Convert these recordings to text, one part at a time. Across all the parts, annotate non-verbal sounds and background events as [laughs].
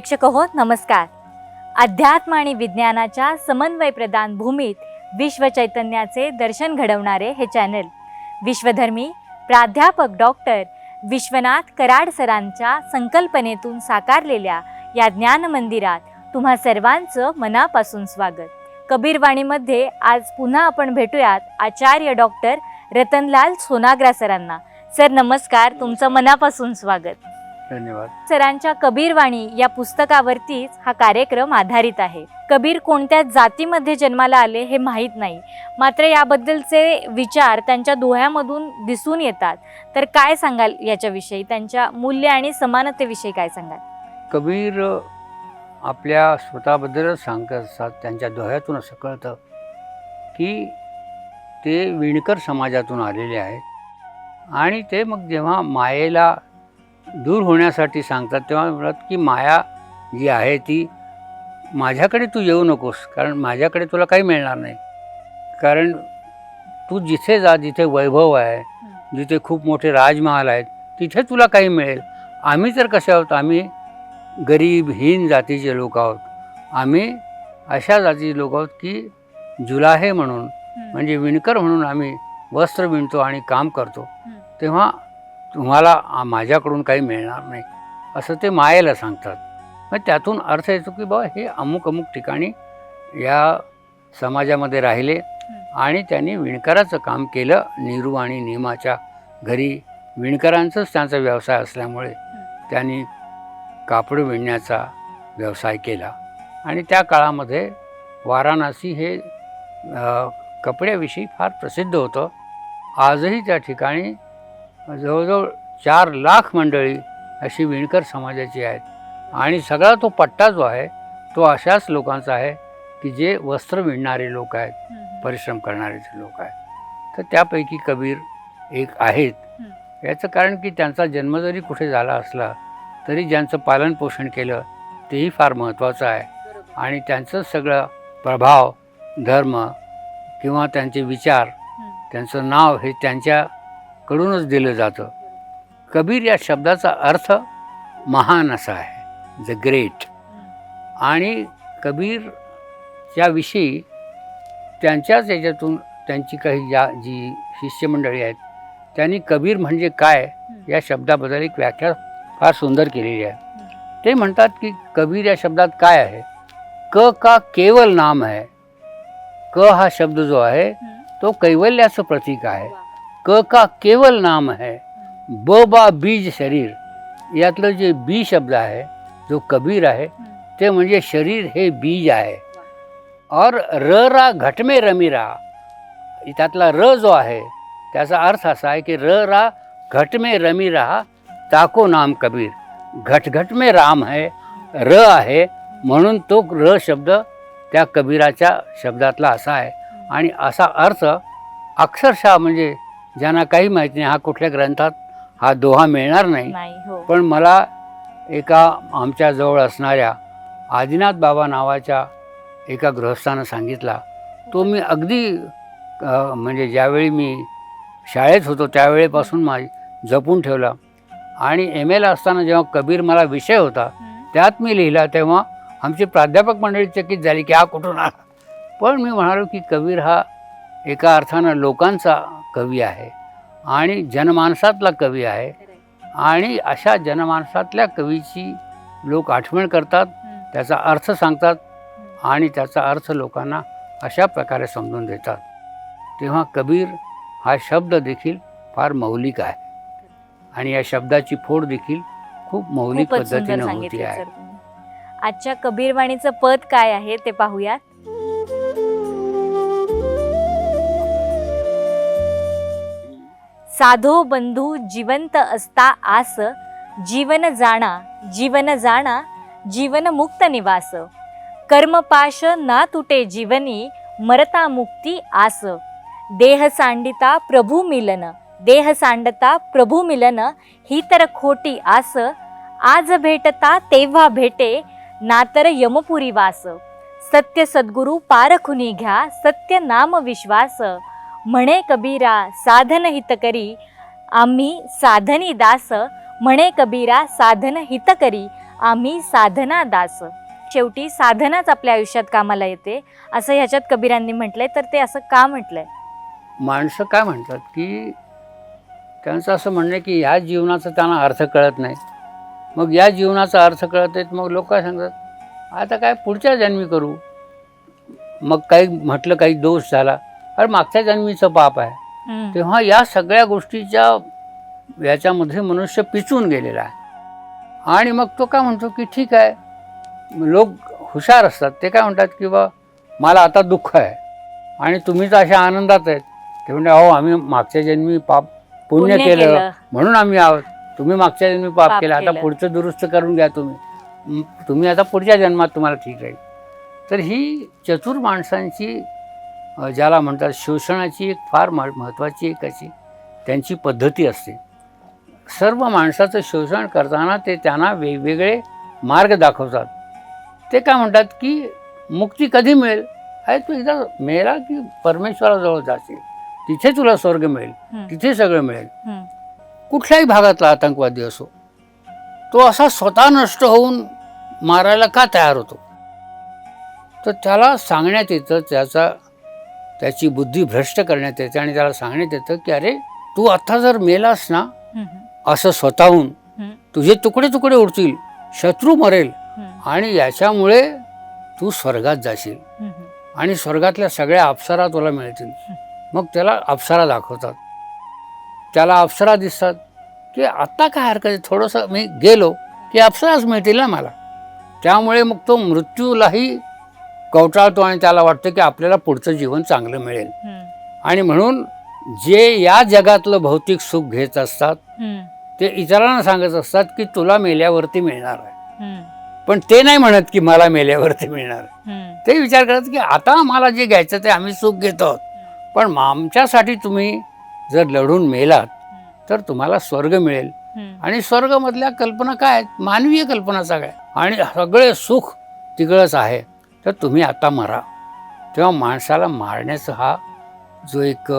प्रेक्षक हो नमस्कार. अध्यात्म आणि विज्ञानाच्या समन्वय प्रदान भूमीत विश्व चैतन्याचे दर्शन घडवणारे हे चॅनल विश्वधर्मी प्राध्यापक डॉक्टर विश्वनाथ कराड सरांच्या संकल्पनेतून साकारलेल्या या ज्ञान मंदिरात तुम्हा सर्वांचं मनापासून स्वागत. कबीरवाणीमध्ये आज पुन्हा आपण भेटूयात आचार्य डॉक्टर रतनलाल सोनाग्रा सरांना. सर नमस्कार. तुमचं मनापासून स्वागत. धन्यवाद. सरांच्या कबीरवाणी या पुस्तकावरतीच हा कार्यक्रम आधारित आहे. कबीर कोणत्या जातीमध्ये जन्माला आले हे माहीत नाही. मात्र याबद्दलचे विचार त्यांच्या दोह्यामधून दिसून येतात. तर काय सांगाल याच्याविषयी? त्यांच्या मूल्य आणि समानतेविषयी काय सांगाल? कबीर आपल्या स्वतःबद्दलच सांगत असतात. त्यांच्या दोह्यातून असं कळतं की ते विणकर समाजातून आलेले आहेत. आणि ते मग जेव्हा मायेला दूर होण्यासाठी सांगतात तेव्हा म्हणतात की माया जी आहे ती माझ्याकडे तू येऊ नकोस कारण माझ्याकडे तुला काही मिळणार नाही. कारण तू जिथे जा जिथे वैभव आहे जिथे खूप मोठे राजमहाल आहेत तिथे तुला काही मिळेल. आम्ही तर कसे आहोत? आम्ही गरीब हीन जातीचे लोक आहोत. आम्ही अशा जातीचे लोक आहोत की जुलाहे म्हणून म्हणजे विणकर म्हणून आम्ही वस्त्र विणतो आणि काम करतो. तेव्हा तुम्हाला माझ्याकडून काही मिळणार नाही. असं ते मायेला सांगतात. मग त्यातून अर्थ येतो की बाबा हे अमुक अमुक ठिकाणी या समाजामध्ये राहिले आणि त्यांनी विणकराचं काम केलं. नीरू आणि नीमाच्या घरी विणकरांचंच त्यांचा व्यवसाय असल्यामुळे त्यांनी कापड विणण्याचा व्यवसाय केला. आणि त्या काळामध्ये वाराणसी हे कपड्याविषयी फार प्रसिद्ध होतं. आजही त्या ठिकाणी जवळजवळ चार लाख मंडळी अशी विणकर समाजाची आहेत. आणि सगळा तो पट्टा जो आहे तो अशाच लोकांचा आहे की जे वस्त्र विणणारे लोक आहेत परिश्रम करणारे जे लोक आहेत. तर त्यापैकी कबीर एक आहेत. याचं कारण की त्यांचा जन्म जरी कुठे झाला असला तरी ज्यांचं पालनपोषण केलं तेही फार महत्त्वाचं आहे. आणि त्यांचं सगळं प्रभाव धर्म किंवा त्यांचे विचार त्यांचं नाव हे कडूनच दिलं जातं. कबीर या शब्दाचा अर्थ महान असा आहे. द ग्रेट आणि कबीरच्या विषयी त्यांच्याच याच्यातून त्यांची काही ज्या जी शिष्यमंडळी आहेत त्यांनी कबीर म्हणजे काय या शब्दाबद्दल एक व्याख्या फार सुंदर केलेली आहे. ते म्हणतात की कबीर या शब्दात काय आहे? क का केवल नाम आहे. क हा शब्द जो आहे तो कैवल्याचं प्रतीक आहे. क का केवल नाम है ब बा बीज शरीर यातलं जे बी शब्द आहे जो कबीर आहे ते म्हणजे शरीर हे बीज आहे. और र रा घटमे रमीरा त्यातला र जो आहे त्याचा अर्थ असा आहे की र रा घट में रमी रहा ताको नाम कबीर. घटघटमे में राम है र आहे म्हणून तो र शब्द त्या कबीराच्या शब्दातला असा आहे. आणि असा अर्थ अक्षरशः म्हणजे ज्यांना काही माहिती नाही हा कुठल्या ग्रंथात हा दोहा मिळणार नाही. नाही हो. पण मला एका आमच्या जवळ असणाऱ्या आदिनाथ बाबा नावाच्या एका गृहस्थानं सांगितला तो मी अगदी अ, म्हणजे ज्यावेळी मी शाळेत होतो त्यावेळेपासून माझी जपून ठेवला. आणि एम एला असताना जेव्हा कबीर मला विषय होता त्यात मी लिहिला तेव्हा आमची प्राध्यापक मंडळी चकित झाली की हा कुठून आला? पण मी म्हणालो की कबीर हा एका अर्थानं लोकांचा कवी आहे आणि जनमानसातला कवी आहे आणि अशा जनमानसातल्या कवीची लोक आठवण करतात त्याचा अर्थ सांगतात आणि त्याचा अर्थ लोकांना अशा प्रकारे समजून देतात. तेव्हा कबीर हा शब्द देखील फार मौलिक आहे. आणि या शब्दाची फोड देखील खूप मौलिक पद्धतीने होती आहे. आजच्या कबीरवाणीचं पद काय आहे ते पाहूयात. साधो बंधू जिवंत असता आस जीवन जाणा जीवन जाणा जीवन मुक्त निवास. कर्मपाश ना तुटे जीवनी मरता मुक्ती आस. देह सांडिता प्रभू मिलन देह सांडता प्रभू मिलन ही तर खोटी आस. आज भेटता तेव्हा भेटे नातर यमपुरी वास. सत्य सद्गुरु पारखुनी घ्या सत्य नाम विश्वास. म्हणे कबीरा साधन हित करी. आम्ही साधनी दास म्हणे कबीरा साधन हित करी. आम्ही साधना दास. शेवटी साधनाच आपल्या आयुष्यात कामाला येते. असं ह्याच्यात कबीरांनी म्हटलंय तर ते असं का म्हटलंय? माणसं काय म्हणतात की त्यांचं असं म्हणणं आहे की ह्या जीवनाचा त्यांना अर्थ कळत नाही. मग या जीवनाचा अर्थ कळत आहेत मग लोक काय सांगतात? आता काय पुढच्या जन्मी करू. मग काही म्हटलं काही दोष झाला. अरे मागच्या जन्मीचं पाप आहे. तेव्हा या सगळ्या गोष्टीच्या याच्यामध्ये मनुष्य पिचून गेलेला आहे. आणि मग तो काय म्हणतो की ठीक आहे लोक हुशार असतात. ते काय म्हणतात की बा मला आता दुःख आहे. आणि तुम्ही तर अशा आनंदात आहेत. ते म्हणते अहो आम्ही मागच्या जन्मी पाप पुण्य केलं. म्हणून आम्ही आहोत. तुम्ही मागच्या जन्मी पाप केलं. आता. पुढचं दुरुस्त करून घ्या तुम्ही. तुम्ही आता पुढच्या जन्मात तुम्हाला ठीक राहील. तर ही चतुर माणसांची ज्याला म्हणतात शोषणाची एक फार महत्त्वाची एक अशी त्यांची पद्धती असते. सर्व माणसाचं शोषण करताना ते त्यांना वेगवेगळे मार्ग दाखवतात. ते काय म्हणतात की मुक्ती कधी मिळेल? अरे तू एकदा मेला की परमेश्वराजवळ जाशील. तिथे तुला स्वर्ग मिळेल. तिथे सगळं मिळेल. कुठल्याही भागातला आतंकवादी असो तो असा स्वतः नष्ट होऊन मारायला का तयार होतो? तर त्याला सांगण्यात येतं त्याचा त्याची बुद्धी भ्रष्ट करण्यात येते आणि त्याला सांगण्यात येतं की अरे तू आता जर मेलास ना असं स्वतःहून तुझे तुकडे तुकडे उडतील शत्रू मरेल आणि याच्यामुळे तू स्वर्गात जाशील आणि स्वर्गातल्या सगळ्या अप्सरा तुला मिळतील. मग त्याला अप्सरा दाखवतात. त्याला अप्सरा दिसतात की आत्ता काय हरकत आहे? थोडंसं मी गेलो की अप्सराच मिळतील ना मला. त्यामुळे मग तो मृत्यूलाही कवटाळतो आणि त्याला वाटतं की आपल्याला पुढचं जीवन चांगलं मिळेल. आणि म्हणून जे या जगातलं भौतिक सुख घेत असतात ते इतरांना सांगत असतात की तुला मेल्यावरती मिळणार आहे. पण ते नाही म्हणत की मला मेल्यावरती मिळणार ते विचार करत की आता आम्हाला जे घ्यायचं ते आम्ही सुख घेतो. आहोत पण आमच्यासाठी तुम्ही जर लढून मेलात तर तुम्हाला स्वर्ग मिळेल. आणि स्वर्गमधल्या कल्पना काय आहेत? मानवीय कल्पना सगळ्या. आणि सगळे सुख तिकडंच आहे. तर तुम्ही आता मरा. तेव्हा माणसाला मारण्याचा हा जो एक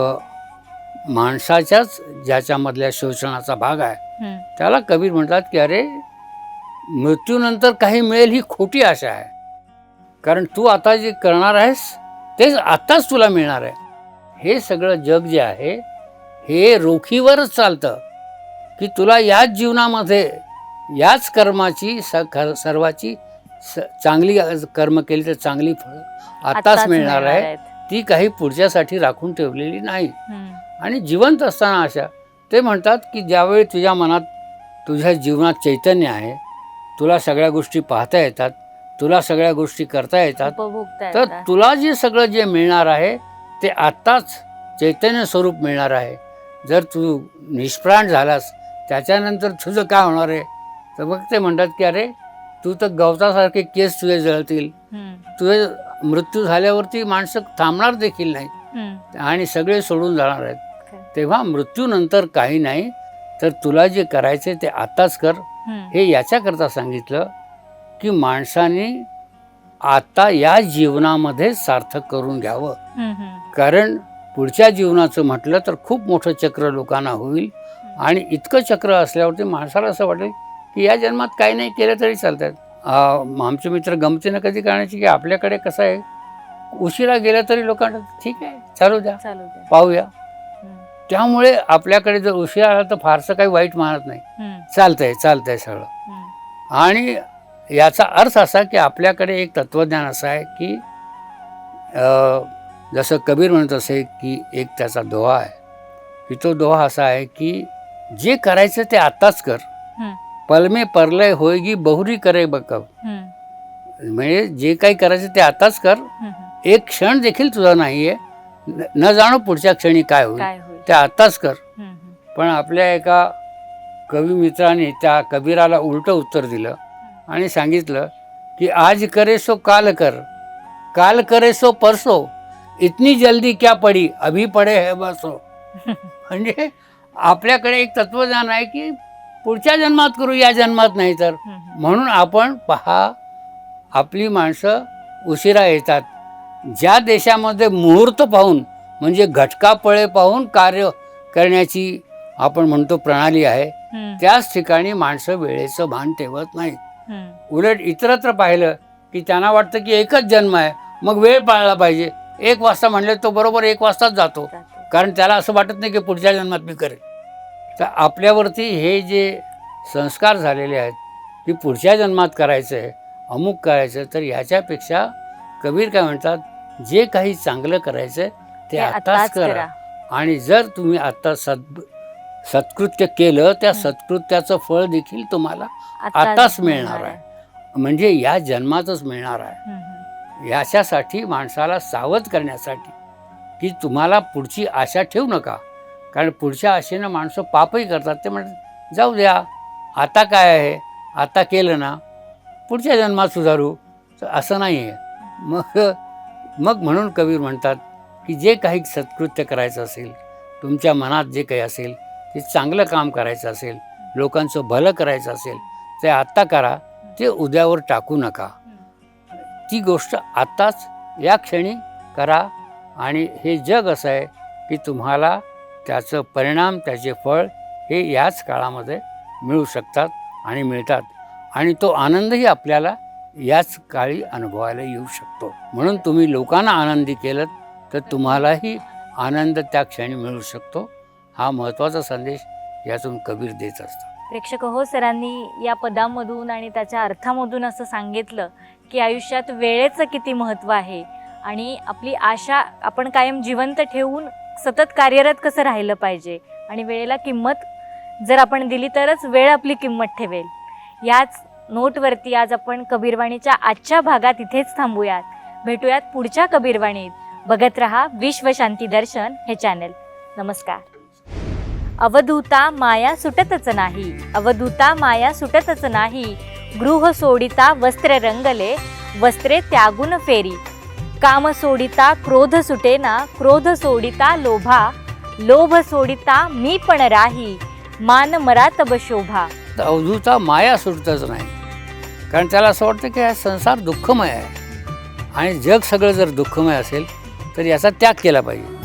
माणसाच्याच ज्याच्यामधल्या शोषणाचा भाग आहे त्याला कबीर म्हणतात की अरे मृत्यूनंतर काही मिळेल ही खोटी आशा आहे. कारण तू आता जे करणार आहेस तेच आत्ताच तुला मिळणार आहे. हे सगळं जग जे आहे हे रोखीवरच चालतं. की तुला याच जीवनामध्ये याच कर्माची स सर्वाची स चांगली कर्म केली तर चांगली फळं आत्ताच मिळणार आहे. ती काही पुढच्यासाठी राखून ठेवलेली नाही. आणि जिवंत असताना अशा ते म्हणतात की ज्यावेळी तुझ्या मनात तुझ्या जीवनात चैतन्य आहे तुला सगळ्या गोष्टी पाहता येतात तुला सगळ्या गोष्टी करता येतात तर. तुला जे सगळं जे मिळणार आहे ते आत्ताच चैतन्य स्वरूप मिळणार आहे. जर तू निष्प्राण झालास त्याच्यानंतर तुझं काय होणार आहे? तर मग ते म्हणतात की अरे तू तर गवतासारखे केस तुझे जळतील. तुझे मृत्यू झाल्यावरती माणसं थांबणार देखील नाही आणि सगळे सोडून जाणार आहेत. तेव्हा मृत्यूनंतर काही नाही तर तुला जे करायचे ते आत्ताच कर. हे याच्याकरता सांगितलं की माणसाने आता या जीवनामध्ये सार्थक करून घ्यावं. कारण पुढच्या जीवनाचं म्हटलं तर खूप मोठं चक्र लोकांना होईल. आणि इतकं चक्र असल्यावरती माणसाला असं वाटेल की या जन्मात काही नाही केलं तरी चालतात आमचे मित्र गमतीनं कधी करण्याची की आपल्याकडे कसं आहे? उशिरा गेलं तरी लोकांना ठीक आहे चालू द्या. पाहूया. त्यामुळे आपल्याकडे जर उशिरा आला तर फारसं काही वाईट मानत नाही. चालतंय चालतंय सगळं. आणि याचा अर्थ असा की आपल्याकडे एक तत्त्वज्ञान असं आहे की जसं कबीर म्हणत असे की एक त्याचा दोहा आहे. की तो दोहा असा आहे की जे करायचं ते आत्ताच कर. पलमे परलय होयगी बहुरी करे बकव म्हणजे जे काही करायचं ते आताच कर. एक क्षण देखील तुझा नाही आहे. न जाणो पुढच्या क्षणी काय होईल. ते आत्ताच कर. पण आपल्या एका कवी मित्राने त्या कबीराला उलटं उत्तर दिलं आणि सांगितलं की आज करे सो काल कर. काल करे सो परसो. इतनी जल्दी क्या पडी? अभी पडे है बसो. [laughs] म्हणजे आपल्याकडे एक तत्वज्ञान आहे की पुढच्या जन्मात करू या जन्मात नाही तर. म्हणून आपण पहा आपली माणसं उशिरा येतात. ज्या देशामध्ये मुहूर्त पाहून म्हणजे घटकापळे पाहून कार्य करण्याची आपण म्हणतो प्रणाली आहे त्याच ठिकाणी माणसं वेळेचं भान ठेवत नाहीत. उलट इतरत्र पाहिलं की त्यांना वाटतं की एकच जन्म आहे मग वेळ पाळला पाहिजे. एक वाजता म्हणले तो बरोबर एक वाजताच जातो. जातो. कारण त्याला असं वाटत नाही की पुढच्या जन्मात मी करेन. तर आपल्यावरती हे जे संस्कार झालेले आहेत की पुढच्या जन्मात करायचं आहे अमुक करायचं तर ह्याच्यापेक्षा कबीर काय म्हणतात जे काही चांगलं करायचं ते आत्ताच करा. आणि जर तुम्ही आत्ता सद सत्कृत्य केलं त्या. सत्कृत्याचं फळ देखील तुम्हाला आत्ताच मिळणार आहे. म्हणजे या जन्मातच मिळणार आहे. याच्यासाठी माणसाला सावध करण्यासाठी की तुम्हाला पुढची आशा ठेवू नका. कारण पुढच्या आशेनं माणसं पापही करतात. ते म्हणतात जाऊ द्या आता काय आहे? आता केलं ना. पुढच्या जन्मात सुधारू. तर असं नाही आहे मग मग म्हणून कबीर म्हणतात की जे काही सत्कृत्य करायचं असेल तुमच्या मनात जे काही असेल ते चांगलं काम करायचं असेल लोकांचं भलं करायचं असेल ते आत्ता करा. ते उद्यावर टाकू नका. ती गोष्ट आत्ताच या क्षणी करा. आणि हे जग असं आहे की तुम्हाला त्याचं परिणाम त्याचे फळ हे याच काळामध्ये मिळू शकतात आणि मिळतात. आणि तो आनंदही आपल्याला याच काळी अनुभवायला येऊ शकतो. म्हणून तुम्ही लोकांना आनंदी केलं तर तुम्हालाही आनंद त्या क्षणी मिळू शकतो. हा महत्त्वाचा संदेश यातून कबीर देत असतो प्रेक्षक हो सरांनी या पदामधून आणि त्याच्या अर्थामधून असं सांगितलं की आयुष्यात वेळेचं किती महत्त्व आहे. आणि आपली आशा आपण कायम जिवंत ठेवून सतत कार्यरत कसं राहिलं पाहिजे? आणि वेळेला किंमत जर आपण दिली तरच वेळ आपली किंमत ठेवेल. याच नोटवरती आज आपण कबीरवाणीच्या आजच्या भागात इथेच थांबूयात. भेटूयात पुढच्या कबीरवाणीत. बघत रहा विश्वशांती दर्शन हे चॅनेल. नमस्कार. अवधूता माया सुटतच नाही. अवधूता माया सुटतच नाही. गृह सोडिता वस्त्र रंगले वस्त्रे त्यागून फेरी. काम सोडिता क्रोध सुटेना क्रोध सोडिता लोभा लोभ सोडिता मी पण राही मान मरा तब शोभा. तर अवधूता माया सुटतच नाही. कारण त्याला असं वाटतं की हा संसार दुःखमय आहे. आणि जग सगळं जर दुःखमय असेल तर याचा त्याग केला पाहिजे.